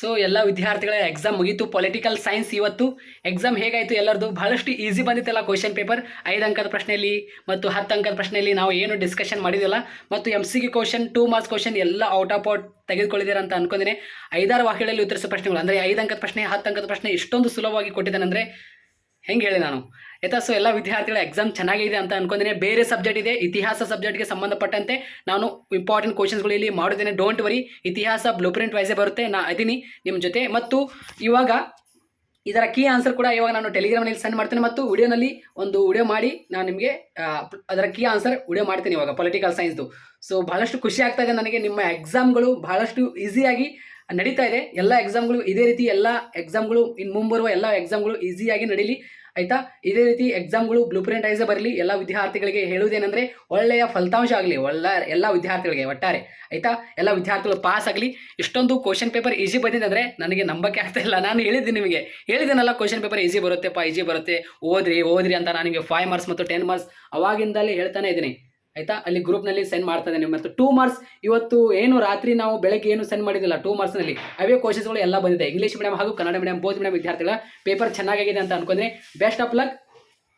So ಎಲ್ಲ ವಿದ್ಯಾರ್ಥಿಗಳ exam ಮುಗೀತು ಪೊಲಿಟಿಕಲ್ ಸೈನ್ಸ್ ಇವತ್ತು. ಎಕ್ಸಾಮ್ ಹೇಗಾಯಿತು ಎಲ್ಲರದು? ಬಹಳಷ್ಟು ಈಸಿ ಬಂದಿತ್ತಲ್ಲ ಕ್ವಶನ್ ಪೇಪರ್ ಐದು ಅಂಕದ ಪ್ರಶ್ನೆಯಲ್ಲಿ ಮತ್ತು ಹತ್ತು ಅಂಕದ ಪ್ರಶ್ನೆಯಲ್ಲಿ ನಾವು ಏನು ಡಿಸ್ಕಷನ್ ಮಾಡಿದಿಲ್ಲ ಮತ್ತು M C question two marks question ಎಲ್ಲ ಔಟ್ ಆಫ್ ಔಟ್ ತೆಗೆದುಕೊಳ್ಳಿದ್ದೀರ ಅಂತ ಅನ್ಕೊಂಡಿದ್ದೀನಿ ಐದಾರು ವಾಕ್ಯಗಳಲ್ಲಿ ಉತ್ತರಿಸೋ ಪ್ರಶ್ನೆಗಳು, ಅಂದರೆ ಐದು ಅಂಕದ ಪ್ರಶ್ನೆ, ಹತ್ತು ಅಂಕದ ಪ್ರಶ್ನೆ ಇಷ್ಟೊಂದು ಸುಲಭವಾಗಿ ಕೊಟ್ಟಿದ್ದಾನೆಂದರೆ ಹೆಂಗೆ ಹೇಳಿ ನಾನು? ಆಯ್ತಾ ಸೊ ಎಲ್ಲ ವಿದ್ಯಾರ್ಥಿಗಳ ಎಕ್ಸಾಮ್ ಚೆನ್ನಾಗಿದೆ ಅಂತ ಅನ್ಕೊಂಡಿದ್ದೀನಿ. ಬೇರೆ ಸಬ್ಜೆಕ್ಟ್ ಇದೆ, ಇತಿಹಾಸ ಸಬ್ಜೆಕ್ಟ್ಗೆ ಸಂಬಂಧಪಟ್ಟಂತೆ ನಾನು ಇಂಪಾರ್ಟೆಂಟ್ ಕ್ವಶನ್ಸ್ಗಳು ಇಲ್ಲಿ ಮಾಡಿದ್ದೇನೆ ಡೋಂಟ್ ವರಿ ಇತಿಹಾಸ ಬ್ಲೂ ಪ್ರಿಂಟ್ ವೈಸೇ ಬರುತ್ತೆ. ನಾ ಇದ್ದೀನಿ ನಿಮ್ಮ ಜೊತೆ. ಮತ್ತು ಇವಾಗ ಇದರ ಕೀ ಆನ್ಸರ್ ಕೂಡ ಇವಾಗ ನಾನು ಟೆಲಿಗ್ರಾಮ್ನಲ್ಲಿ ಸೆಂಡ್ ಮಾಡ್ತೇನೆ. ಮತ್ತು ವಿಡಿಯೋನಲ್ಲಿ ಒಂದು ವಿಡಿಯೋ ಮಾಡಿ ನಾನು ನಿಮಗೆ ಅದರ ಕೀ ಆನ್ಸರ್ ವಿಡಿಯೋ ಮಾಡ್ತೀನಿ ಇವಾಗ ಪೊಲಿಟಿಕಲ್ ಸೈನ್ಸ್ದು ಸೊ ಬಹಳಷ್ಟು ಖುಷಿ ಆಗ್ತಾ ಇದೆ ನನಗೆ. ನಿಮ್ಮ ಎಕ್ಸಾಮ್ಗಳು ಬಹಳಷ್ಟು ಈಸಿಯಾಗಿ ನಡೀತಾ ಇದೆ. ಎಲ್ಲ ಎಕ್ಸಾಮ್ಗಳು ಇದೇ ರೀತಿ ಎಲ್ಲ ಎಕ್ಸಾಮ್ಗಳು ಇನ್ನು ಮುಂಬರುವ ಎಲ್ಲ ಎಕ್ಸಾಮ್ಗಳು ಈಸಿಯಾಗಿ ನಡೀಲಿ. ಆಯ್ತಾ? ಇದೇ ರೀತಿ ಎಕ್ಸಾಮ್ಗಳು ಬ್ಲೂ ಪ್ರಿಂಟ್ ಐಸೇ ಬರಲಿ. ಎಲ್ಲ ವಿದ್ಯಾರ್ಥಿಗಳಿಗೆ ಹೇಳುವುದೇನೆಂದರೆ ಒಳ್ಳೆಯ ಫಲಿತಾಂಶ ಆಗಲಿ. ಒಳ್ಳೆ ಎಲ್ಲ ವಿದ್ಯಾರ್ಥಿಗಳಿಗೆ ಒಟ್ಟಾರೆ. ಆಯ್ತಾ? ಎಲ್ಲ ವಿದ್ಯಾರ್ಥಿಗಳು ಪಾಸ್ ಆಗಲಿ. ಇಷ್ಟೊಂದು ಕ್ವಶನ್ ಪೇಪರ್ ಈಸಿ ಬಂದಿದೆ ಅಂದರೆ ನನಗೆ ನಂಬಕ್ಕೆ ಆಗ್ತಾ ಇಲ್ಲ. ನಾನು ಹೇಳಿದ್ದೀನಿ ನಿಮಗೆ. ಹೇಳಿದ್ದೀನಲ್ಲ ಕ್ವಶನ್ ಪೇಪರ್ ಈಸಿ ಬರುತ್ತೆಪ್ಪ ಈಸಿ ಬರುತ್ತೆ. ಓದ್ರಿ ಓದ್ರಿ ಅಂತ ನಾನು ನಿಮಗೆ ಫೈವ್ ಮಾರ್ಕ್ಸ್ ಮತ್ತು ಟೆನ್ ಮಾರ್ಕ್ಸ್ ಅವಾಗಿಂದಲೇ ಹೇಳ್ತಾನೆ ಇದ್ದೀನಿ. ಆಯ್ತಾ? ಅಲ್ಲಿ ಗ್ರೂಪ್ನಲ್ಲಿ ಸೆಂಡ್ ಮಾಡ್ತಾ ಇದ್ದೇನೆ. ಮತ್ತು ಟೂ ಮಾರ್ಕ್ಸ್ ಇವತ್ತು ಏನು ರಾತ್ರಿ ನಾವು ಬೆಳಗ್ಗೆ ಏನು ಸೆಂಡ್ ಮಾಡಿದಿಲ್ಲ ಟೂ ಮಾರ್ಕ್ಸ್ನಲ್ಲಿ ಅವೇ ಕ್ವಶನ್ಸ್ಗಳು ಎಲ್ಲ ಬಂದಿದೆ. ಇಂಗ್ಲೀಷ್ ಮೀಡಿಯಂ ಹಾಗೂ ಕನ್ನಡ ಮೀಡಿಯಂ ಬೋಧ ಮೀಡಿಯಂ ವಿದ್ಯಾರ್ಥಿಗಳ ಪೇಪರ್ ಚೆನ್ನಾಗಿದೆ ಅಂತ ಅನ್ಕೊಂಡ್ರೆ ಬೆಸ್ಟ್ ಆಫ್ ಲಕ್